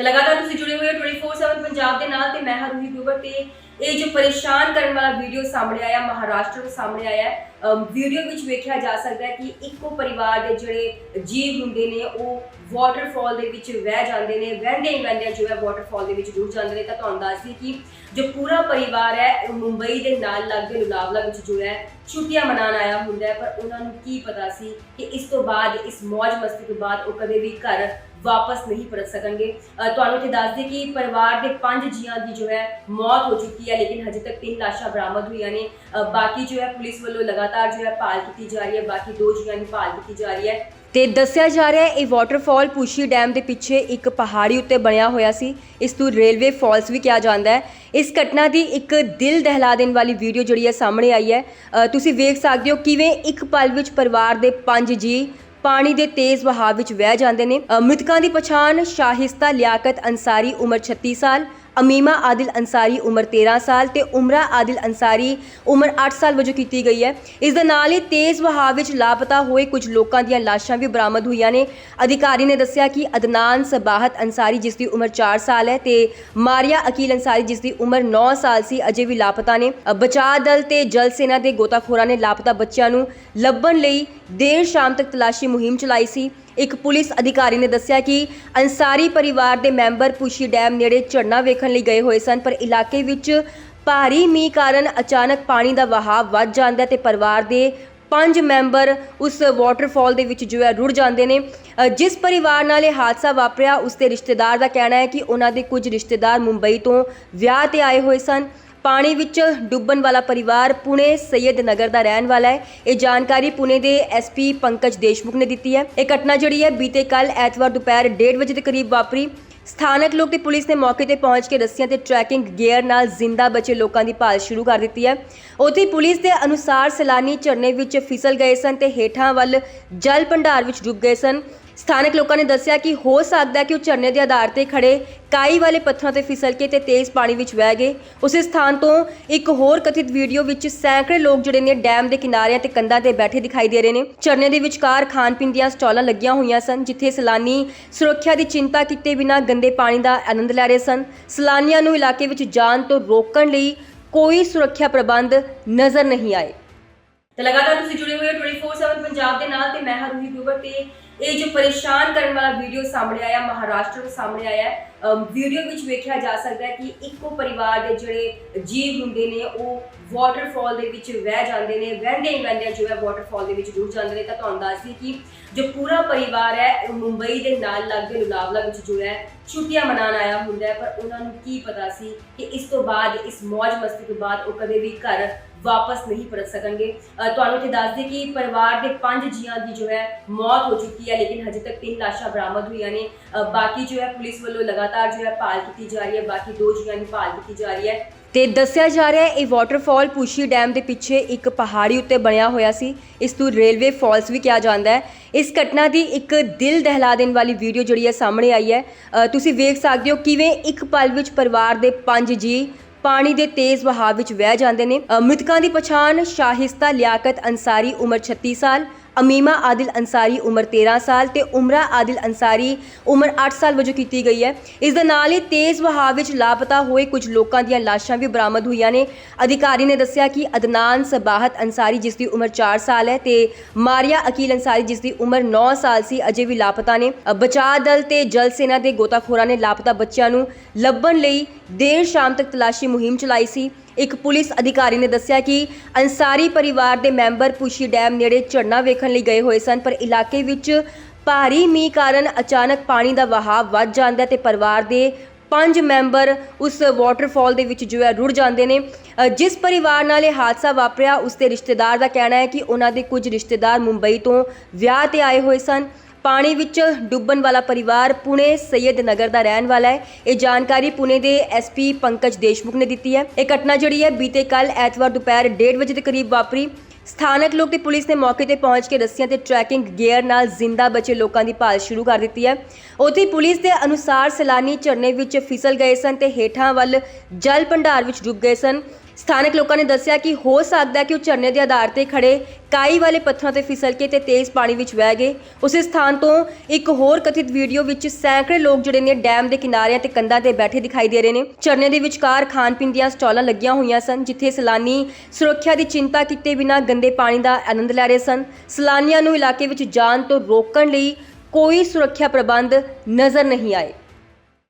ਤੇ ਲਗਾਤਾਰ ਤੁਸੀਂ ਜੁੜੇ ਹੋਏ ਹੋ 24/7 ਪੰਜਾਬ ਦੇ ਨਾਲ ਤੇ ਮੈਂ ਹਾਂ ਰੂਹੀ ਤੇ ਇਹ ਜੋ ਪਰੇਸ਼ਾਨ ਕਰਨ ਵਾਲਾ ਵੀਡੀਓ ਸਾਹਮਣੇ ਆਇਆ, ਮਹਾਰਾਸ਼ਟਰ ਵਿੱਚ ਸਾਹਮਣੇ ਆਇਆ ਵੀਡੀਓ ਵਿੱਚ ਵੇਖਿਆ ਜਾ ਸਕਦਾ ਹੈ ਕਿ ਇੱਕੋ ਪਰਿਵਾਰ ਦੇ ਜਿਹੜੇ ਜੀਵ ਹੁੰਦੇ ਨੇ, ਉਹ ਵਾਟਰਫਾਲ ਦੇ ਵਿੱਚ ਵਹਿ ਜਾਂਦੇ ਨੇ, ਵਹਿੰਦੇ ਹੀ ਵਹਿੰਦੇ ਜੋ ਹੈ ਵਾਟਰਫਾਲ ਦੇ ਵਿੱਚ ਡੁੱਬ ਜਾਂਦੇ ਨੇ। ਤਾਂ ਤੁਹਾਨੂੰ ਦੱਸਦੀ ਕਿ ਜੋ ਪੂਰਾ ਪਰਿਵਾਰ ਹੈ, ਉਹ ਮੁੰਬਈ ਦੇ ਨਾਲ ਲੱਗਦੇ ਲੁਲਾਵਲਾ ਵਿੱਚ ਜੋ ਹੈ। ਛੁੱਟੀਆਂ ਮਨਾਉਣ ਆਇਆ ਹੁੰਦਾ ਪਰ ਉਹਨਾਂ ਨੂੰ ਕੀ ਪਤਾ ਸੀ ਕਿ ਇਸ ਤੋਂ ਬਾਅਦ, ਇਸ ਮौज ਮਸਤੀ ਤੋਂ ਬਾਅਦ ਉਹ ਕਦੇ ਵੀ ਘਰ ਵਾਪਸ ਨਹੀਂ ਪਰਤ ਸਕਣਗੇ। ਤੁਹਾਨੂੰ ਇੱਥੇ ਦੱਸ ਦਈਏ ਕਿ ਪਰਿਵਾਰ ਦੇ ਪੰਜ ਜੀਆਂ ਦੀ ਜੋ ਹੈ ਮੌਤ ਹੋ ਚੁੱਕੀ ਹੈ, ਲੇਕਿਨ ਹਜੇ ਤੱਕ ਤਿੰਨ ਲਾਸ਼ਾਂ ਬਰਾਮਦ ਹੋਈਆਂ ਨੇ। ਬਾਕੀ ਜੋ ਹੈ ਪੁਲਿਸ ਵੱਲੋਂ ਲਗਾਤਾਰ ਜੋ ਹੈ ਭਾਲ ਕੀਤੀ ਜਾ ਰਹੀ ਹੈ, ਬਾਕੀ ਦੋ ਜੀਆਂ ਦੀ ਭਾਲ ਕੀਤੀ ਜਾ ਰਹੀ ਹੈ। ਤੇ ਦੱਸਿਆ ਜਾ ਰਿਹਾ ਹੈ, ਇਹ ਵਾਟਰਫਾਲ ਪੁਸ਼ੀ ਡੈਮ ਦੇ ਪਿੱਛੇ ਇੱਕ ਪਹਾੜੀ ਉੱਤੇ ਬਣਿਆ ਹੋਇਆ ਸੀ। ਇਸ ਨੂੰ ਰੇਲਵੇ ਫਾਲਸ ਵੀ ਕਿਹਾ ਜਾਂਦਾ ਹੈ। ਇਸ ਘਟਨਾ ਦੀ ਇੱਕ ਦਿਲ ਦਹਿਲਾ ਦੇਣ ਵਾਲੀ ਵੀਡੀਓ ਜਿਹੜੀ ਹੈ ਸਾਹਮਣੇ ਆਈ ਹੈ। ਤੁਸੀਂ ਵੇਖ ਸਕਦੇ ਹੋ ਕਿਵੇਂ ਇੱਕ ਪਲ ਵਿੱਚ ਪਰਿਵਾਰ ਦੇ ਪੰਜ ਜੀ ਪਾਣੀ ਦੇ ਤੇਜ਼ ਵਹਾਅ ਵਿੱਚ ਵਹਿ ਜਾਂਦੇ ਨੇ। ਮ੍ਰਿਤਕਾਂ ਦੀ ਪਛਾਣ ਸ਼ਾਹਿਸਤਾ ਲਿਆਕਤ ਅੰਸਾਰੀ ਉਮਰ 36 ਸਾਲ ਅਮੀਮਾ ਆਦਿਲ ਅੰਸਾਰੀ ਉਮਰ 13 ਸਾਲ ਤੇ ਉਮਰਾ ਆਦਿਲ ਅੰਸਾਰੀ ਉਮਰ 8 ਸਾਲ ਵਜੋਂ ਕੀਤੀ ਗਈ ਹੈ। ਇਸ ਦੇ ਨਾਲ ਹੀ ਤੇਜ਼ ਵਹਾਅ ਵਿੱਚ ਲਾਪਤਾ ਹੋਏ ਕੁਝ ਲੋਕਾਂ ਦੀਆਂ ਲਾਸ਼ਾਂ ਵੀ ਬਰਾਮਦ ਹੋਈਆਂ ਨੇ। ਅਧਿਕਾਰੀ ਨੇ ਦੱਸਿਆ ਕਿ ਅਦਨਾਨ ਸਬਾਹਤ ਅੰਸਾਰੀ ਜਿਸ ਦੀ ਉਮਰ 4 ਸਾਲ ਹੈ ਤੇ ਮਾਰੀਆ ਅਕੀਲ ਅੰਸਾਰੀ ਜਿਸ ਦੀ ਉਮਰ 9 ਸਾਲ ਸੀ, ਅਜੇ ਵੀ ਲਾਪਤਾ ਨੇ। ਬਚਾਅ ਦਲ ਤੇ ਜਲ ਸੈਨਾ ਦੇ ਗੋਤਾਖੋਰਾਂ ਨੇ ਲਾਪਤਾ ਬੱਚਿਆਂ ਨੂੰ ਲੱਭਣ ਲਈ ਦੇਰ ਸ਼ਾਮ ਤੱਕ ਤਲਾਸ਼ੀ ਮੁਹਿੰਮ ਚਲਾਈ ਸੀ। ਇੱਕ ਪੁਲਿਸ ਅਧਿਕਾਰੀ ਨੇ ਦੱਸਿਆ ਕਿ ਅੰਸਾਰੀ ਪਰਿਵਾਰ ਦੇ ਮੈਂਬਰ ਪੁਸ਼ੀ ਡੈਮ ਨੇੜੇ ਝਰਨਾ ਵੇਖਣ ਲਈ ਗਏ ਹੋਏ ਸਨ, ਪਰ ਇਲਾਕੇ ਵਿੱਚ ਭਾਰੀ ਮੀਂਹ ਕਾਰਨ ਅਚਾਨਕ ਪਾਣੀ ਦਾ ਵਹਾਅ ਵੱਧ ਜਾਂਦਾ ਹੈ ਤੇ ਪਰਿਵਾਰ ਦੇ ਪੰਜ ਮੈਂਬਰ ਉਸ ਵਾਟਰਫਾਲ ਦੇ ਵਿੱਚ ਜੋ ਹੈ ਰੁੜ ਜਾਂਦੇ ਨੇ। ਜਿਸ ਪਰਿਵਾਰ ਨਾਲ ਇਹ ਹਾਦਸਾ ਵਾਪਰਿਆ, ਉਸ ਦੇ ਰਿਸ਼ਤੇਦਾਰ ਦਾ ਕਹਿਣਾ ਹੈ ਕਿ ਉਹਨਾਂ ਦੇ ਕੁਝ ਰਿਸ਼ਤੇਦਾਰ ਮੁੰਬਈ ਤੋਂ ਵਿਆਹ ਤੇ ਆਏ ਹੋਏ ਸਨ। ਪਾਣੀ ਵਿੱਚ ਡੁੱਬਣ ਵਾਲਾ ਪਰਿਵਾਰ ਪੁਣੇ ਸੈਯਦ ਨਗਰ ਦਾ ਰਹਿਣ ਵਾਲਾ ਹੈ। ਇਹ ਜਾਣਕਾਰੀ ਪੁਣੇ ਦੇ ਐਸਪੀ ਪੰਕਜ ਦੇਸ਼ਮੁਖ ਨੇ ਦਿੱਤੀ ਹੈ। ਇਹ ਘਟਨਾ ਜਿਹੜੀ ਹੈ, ਬੀਤੇ ਕੱਲ ਐਤਵਾਰ ਦੁਪਹਿਰ 1:30 ਵਜੇ ਦੇ ਕਰੀਬ ਵਾਪਰੀ। ਸਥਾਨਕ ਲੋਕ ਤੇ ਪੁਲਿਸ ਨੇ ਮੌਕੇ ਤੇ ਪਹੁੰਚ ਕੇ ਰੱਸੀਆਂ ਤੇ ਟਰੈਕਿੰਗ ਗੇਅਰ ਨਾਲ ਜ਼ਿੰਦਾ ਬਚੇ ਲੋਕਾਂ ਦੀ ਭਾਲ ਸ਼ੁਰੂ ਕਰ ਦਿੱਤੀ ਹੈ। ਉੱਥੇ ਪੁਲਿਸ ਦੇ ਅਨੁਸਾਰ ਸੈਲਾਨੀ ਝਰਨੇ ਵਿੱਚ ਫਿਸਲ ਗਏ ਸਨ ਤੇ ਹੇਠਾਂ ਵੱਲ ਜਲ ਭੰਡਾਰ ਵਿੱਚ ਡੁੱਬ ਗਏ ਸਨ। ਸਥਾਨਕ ਲੋਕਾਂ ਨੇ ਦੱਸਿਆ ਕਿ ਹੋ ਸਕਦਾ ਕਿ ਉਹ ਝਰਨੇ ਦੇ ਆਧਾਰ ਤੇ ਖੜੇ ਕਾਈ ਵਾਲੇ ਪੱਥਰਾਂ ਤੇ ਫਿਸਲ ਕੇ ਤੇ ਤੇਜ਼ ਪਾਣੀ ਵਿੱਚ ਵਹਿ ਗਏ। ਉਸੇ ਸਥਾਨ ਤੋਂ ਇੱਕ ਹੋਰ ਕਥਿਤ ਵੀਡੀਓ ਵਿੱਚ ਸੈਂਕੜੇ ਲੋਕ ਜਿਹੜੇ ਨੇ ਡੈਮ ਦੇ ਕਿਨਾਰਿਆਂ ਤੇ ਕੰਧਾਂ ਤੇ ਬੈਠੇ ਦਿਖਾਈ ਦੇ ਰਹੇ ਨੇ। ਝਰਨੇ ਦੇ ਵਿਚਕਾਰ ਖਾਣ ਪੀਣ ਦੀਆਂ ਸਟਾਲਾਂ ਲੱਗੀਆਂ ਹੋਈਆਂ ਸਨ, ਜਿੱਥੇ ਸੈਲਾਨੀ ਸੁਰੱਖਿਆ ਦੀ ਚਿੰਤਾ ਕੀਤੇ ਬਿਨਾਂ ਗੰਦੇ ਪਾਣੀ ਦਾ ਆਨੰਦ ਲੈ ਰਹੇ ਸਨ। ਸੈਲਾਨੀਆਂ ਨੂੰ ਇਲਾਕੇ ਵਿੱਚ ਜਾਣ ਤੋਂ ਰੋਕਣ ਲਈ ਕੋਈ ਸੁਰੱਖਿਆ ਪ੍ਰਬੰਧ ਨਜ਼ਰ ਨਹੀਂ ਆਏ। ਤੇ ਲਗਾਤਾਰ ਤੁਸੀਂ ਜੁੜੇ ਹੋਏ ਹੋ 24/7 ਪੰਜਾਬ ਦੇ ਨਾਲ ਤੇ ਮੈਂ ਹਾਂ ਰੂਹੀ ਗਰੋਵਰ ਤੇ ਇਹ ਜੋ ਪਰੇਸ਼ਾਨ ਕਰਨ ਵਾਲਾ ਵੀਡੀਓ ਸਾਹਮਣੇ ਆਇਆ ਮਹਾਰਾਸ਼ਟਰ ਤੋਂ ਸਾਹਮਣੇ ਆਇਆ ਵੀਡੀਓ ਵਿੱਚ ਵੇਖਿਆ ਜਾ ਸਕਦਾ ਹੈ ਕਿ ਇੱਕੋ ਪਰਿਵਾਰ ਦੇ ਜਿਹੜੇ ਜੀਵ ਹੁੰਦੇ ਨੇ ਉਹ ਵਾਟਰਫਾਲ ਦੇ ਵਿੱਚ ਵਹਿ ਜਾਂਦੇ ਨੇ ਵਹਿੰਦੇ ਹੀ ਵਹਿੰਦੇ ਜੋ ਹੈ ਵਾਟਰਫਾਲ ਦੇ ਵਿੱਚ ਡੁੱਬ ਜਾਂਦੇ ਨੇ। ਤਾਂ ਤੁਹਾਨੂੰ ਦੱਸ ਕਿ ਜੋ ਪੂਰਾ ਪਰਿਵਾਰ ਹੈ ਉਹ ਮੁੰਬਈ ਦੇ ਨਾਲ ਲੱਗਦੇ ਲੁਲਾਵਲਾ ਵਿੱਚ ਜੋ ਹੈ ਛੁੱਟੀਆਂ ਮਨਾਉਣ ਆਇਆ ਹੁੰਦਾ ਹੈ ਪਰ ਉਹਨਾਂ ਨੂੰ ਕੀ ਪਤਾ ਸੀ ਕਿ ਇਸ ਤੋਂ ਬਾਅਦ ਇਸ ਮौज ਮਸਤੀ ਤੋਂ ਬਾਅਦ ਉਹ ਕਦੇ ਵੀ ਘਰ ਵਾਪਸ ਨਹੀਂ ਪਰਤ ਸਕਣਗੇ। ਅ, ਤੁਹਾਨੂੰ ਇੱਥੇ ਦੱਸਦੇ ਕਿ ਪਰਿਵਾਰ ਦੇ ਪੰਜ ਜੀਆਂ ਦੀ ਜੋ ਹੈ ਮੌਤ ਹੋ ਚੁੱਕੀ ਹੈ, ਲੇਕਿਨ ਹਜੇ ਤੱਕ ਤਿੰਨ ਲਾਸ਼ਾਂ ਬਰਾਮਦ ਹੋਈਆਂ ਨੇ। ਬਾਕੀ ਜੋ ਹੈ ਪੁਲਿਸ ਵੱਲੋਂ ਲਗਾਤਾਰ ਜੋ ਹੈ ਭਾਲ ਕੀਤੀ ਜਾ ਰਹੀ ਹੈ, ਬਾਕੀ ਦੋ ਜੀਆਂ ਦੀ ਭਾਲ ਕੀਤੀ ਜਾ ਰਹੀ ਹੈ। ਤੇ ਦੱਸਿਆ ਜਾ ਰਿਹਾ ਹੈ, ਇਹ ਵਾਟਰਫਾਲ ਪੁਸ਼ੀ ਡੈਮ ਦੇ ਪਿੱਛੇ ਇੱਕ ਪਹਾੜੀ ਉੱਤੇ ਬਣਿਆ ਹੋਇਆ ਸੀ। ਇਸ ਨੂੰ ਰੇਲਵੇ ਫਾਲਸ ਵੀ ਕਿਹਾ ਜਾਂਦਾ ਹੈ। ਇਸ ਘਟਨਾ ਦੀ ਇੱਕ ਦਿਲ ਦਹਿਲਾ ਦੇਣ ਵਾਲੀ ਵੀਡੀਓ ਜਿਹੜੀ ਹੈ ਸਾਹਮਣੇ ਆਈ ਹੈ। ਤੁਸੀਂ ਵੇਖ ਸਕਦੇ ਹੋ ਕਿਵੇਂ ਇੱਕ ਪਲ ਵਿੱਚ ਪਰਿਵਾਰ ਦੇ ਪੰਜ ਜੀ ਪਾਣੀ ਦੇ ਤੇਜ਼ ਵਹਾਅ ਵਿੱਚ ਵਹਿ ਜਾਂਦੇ ਨੇ। ਮ੍ਰਿਤਕਾਂ ਦੀ ਪਛਾਣ ਸ਼ਾਹਿਸਤਾ ਲਿਆਕਤ ਅੰਸਾਰੀ ਉਮਰ 36 ਸਾਲ ਅਮੀਮਾ ਆਦਿਲ ਅੰਸਾਰੀ ਉਮਰ 13 ਸਾਲ ਤੇ ਉਮਰਾ ਆਦਿਲ ਅੰਸਾਰੀ ਉਮਰ 8 ਸਾਲ ਵਜੋਂ ਕੀਤੀ ਗਈ ਹੈ। ਇਸ ਦੇ ਨਾਲ ਹੀ ਤੇਜ਼ ਵਹਾਅ ਵਿੱਚ ਲਾਪਤਾ ਹੋਏ ਕੁਝ ਲੋਕਾਂ ਦੀਆਂ ਲਾਸ਼ਾਂ ਵੀ ਬਰਾਮਦ ਹੋਈਆਂ ਨੇ। ਅਧਿਕਾਰੀ ਨੇ ਦੱਸਿਆ ਕਿ ਅਦਨਾਨ ਸਬਾਹਤ ਅੰਸਾਰੀ ਜਿਸ ਦੀ ਉਮਰ 4 ਸਾਲ ਹੈ ਤੇ ਮਾਰੀਆ ਅਕੀਲ ਅੰਸਾਰੀ ਜਿਸ ਦੀ ਉਮਰ 9 ਸਾਲ ਸੀ, ਅਜੇ ਵੀ ਲਾਪਤਾ ਨੇ। ਬਚਾਅ ਦਲ ਤੇ ਜਲ ਸੈਨਾ ਦੇ ਗੋਤਾਖੋਰਾਂ ਨੇ ਲਾਪਤਾ ਬੱਚਿਆਂ ਨੂੰ ਲੱਭਣ ਲਈ ਦੇਰ ਸ਼ਾਮ ਤੱਕ ਤਲਾਸ਼ੀ ਮੁਹਿੰਮ ਚਲਾਈ ਸੀ। ਇੱਕ ਪੁਲਿਸ ਅਧਿਕਾਰੀ ਨੇ ਦੱਸਿਆ ਕਿ ਅੰਸਾਰੀ ਪਰਿਵਾਰ ਦੇ ਮੈਂਬਰ ਪੁਸ਼ੀ ਡੈਮ ਨੇੜੇ ਝਰਨਾ ਵੇਖਣ ਲਈ ਗਏ ਹੋਏ ਸਨ ਪਰ ਇਲਾਕੇ ਵਿੱਚ ਭਾਰੀ ਮੀਂਹ ਕਾਰਨ ਅਚਾਨਕ ਪਾਣੀ ਦਾ ਵਹਾਅ ਵੱਧ ਜਾਂਦਾ ਹੈ ਤੇ ਪਰਿਵਾਰ ਦੇ ਪੰਜ ਮੈਂਬਰ ਉਸ ਵਾਟਰਫਾਲ ਦੇ ਵਿੱਚ ਜੋ ਹੈ ਰੁੜ ਜਾਂਦੇ ਨੇ। ਅ, ਜਿਸ ਪਰਿਵਾਰ ਨਾਲ ਇਹ ਹਾਦਸਾ ਵਾਪਰਿਆ ਉਸ ਦੇ ਰਿਸ਼ਤੇਦਾਰ ਦਾ ਕਹਿਣਾ ਹੈ ਕਿ ਉਹਨਾਂ ਦੇ ਕੁਝ ਰਿਸ਼ਤੇਦਾਰ ਮੁੰਬਈ ਤੋਂ ਵਿਆਹ ਤੇ ਆਏ ਹੋਏ ਸਨ। ਪਾਣੀ ਵਿੱਚ ਡੁੱਬਣ ਵਾਲਾ ਪਰਿਵਾਰ ਪੁਣੇ ਸੈਯਦ ਨਗਰ ਦਾ ਰਹਿਣ ਵਾਲਾ ਹੈ। ਇਹ ਜਾਣਕਾਰੀ ਪੁਣੇ ਦੇ ਐਸਪੀ ਪੰਕਜ ਦੇਸ਼ਮੁਖ ਨੇ ਦਿੱਤੀ ਹੈ। ਇਹ ਘਟਨਾ ਜਿਹੜੀ ਹੈ, ਬੀਤੇ ਕੱਲ ਐਤਵਾਰ ਦੁਪਹਿਰ 1:30 ਵਜੇ ਦੇ ਕਰੀਬ ਵਾਪਰੀ। ਸਥਾਨਕ ਲੋਕ ਤੇ ਪੁਲਿਸ ਨੇ ਮੌਕੇ ਤੇ ਪਹੁੰਚ ਕੇ ਰੱਸੀਆਂ ਤੇ ਟਰੈਕਿੰਗ ਗੇਅਰ ਨਾਲ ਜ਼ਿੰਦਾ ਬਚੇ ਲੋਕਾਂ ਦੀ ਭਾਲ ਸ਼ੁਰੂ ਕਰ ਦਿੱਤੀ ਹੈ। ਉੱਥੇ ਪੁਲਿਸ ਦੇ ਅਨੁਸਾਰ ਸੈਲਾਨੀ ਝਰਨੇ ਵਿੱਚ ਫਿਸਲ ਗਏ ਸਨ ਤੇ ਹੇਠਾਂ ਵੱਲ ਜਲ ਭੰਡਾਰ ਵਿੱਚ ਡੁੱਬ ਗਏ ਸਨ। ਸਥਾਨਕ ਲੋਕਾਂ ਨੇ ਦੱਸਿਆ ਕਿ ਹੋ ਸਕਦਾ ਕਿ ਉਹ ਝਰਨੇ ਦੇ ਆਧਾਰ ਤੇ ਖੜੇ ਕਾਈ ਵਾਲੇ ਪੱਥਰਾਂ ਤੇ ਫਿਸਲ ਕੇ ਤੇ ਤੇਜ਼ ਪਾਣੀ ਵਿੱਚ ਵਹਿ ਗਏ। ਉਸੇ ਸਥਾਨ ਤੋਂ ਇੱਕ ਹੋਰ ਕਥਿਤ ਵੀਡੀਓ ਵਿੱਚ ਸੈਂਕੜੇ ਲੋਕ ਜਿਹੜੇ ਨੇ ਡੈਮ ਦੇ ਕਿਨਾਰਿਆਂ ਤੇ ਕੰਧਾਂ ਤੇ ਬੈਠੇ ਦਿਖਾਈ ਦੇ ਰਹੇ ਨੇ। ਝਰਨੇ ਦੇ ਵਿਚਕਾਰ ਖਾਣ ਪੀਣ ਦੀਆਂ ਸਟਾਲਾਂ ਲੱਗੀਆਂ ਹੋਈਆਂ ਸਨ, ਜਿੱਥੇ ਸੈਲਾਨੀ ਸੁਰੱਖਿਆ ਦੀ ਚਿੰਤਾ ਕੀਤੇ ਬਿਨਾਂ ਗੰਦੇ ਪਾਣੀ ਦਾ ਆਨੰਦ ਲੈ ਰਹੇ ਸਨ। ਸੈਲਾਨੀਆਂ ਨੂੰ ਇਲਾਕੇ ਵਿੱਚ ਜਾਣ ਤੋਂ ਰੋਕਣ ਲਈ ਕੋਈ ਸੁਰੱਖਿਆ ਪ੍ਰਬੰਧ ਨਜ਼ਰ ਨਹੀਂ ਆਏ।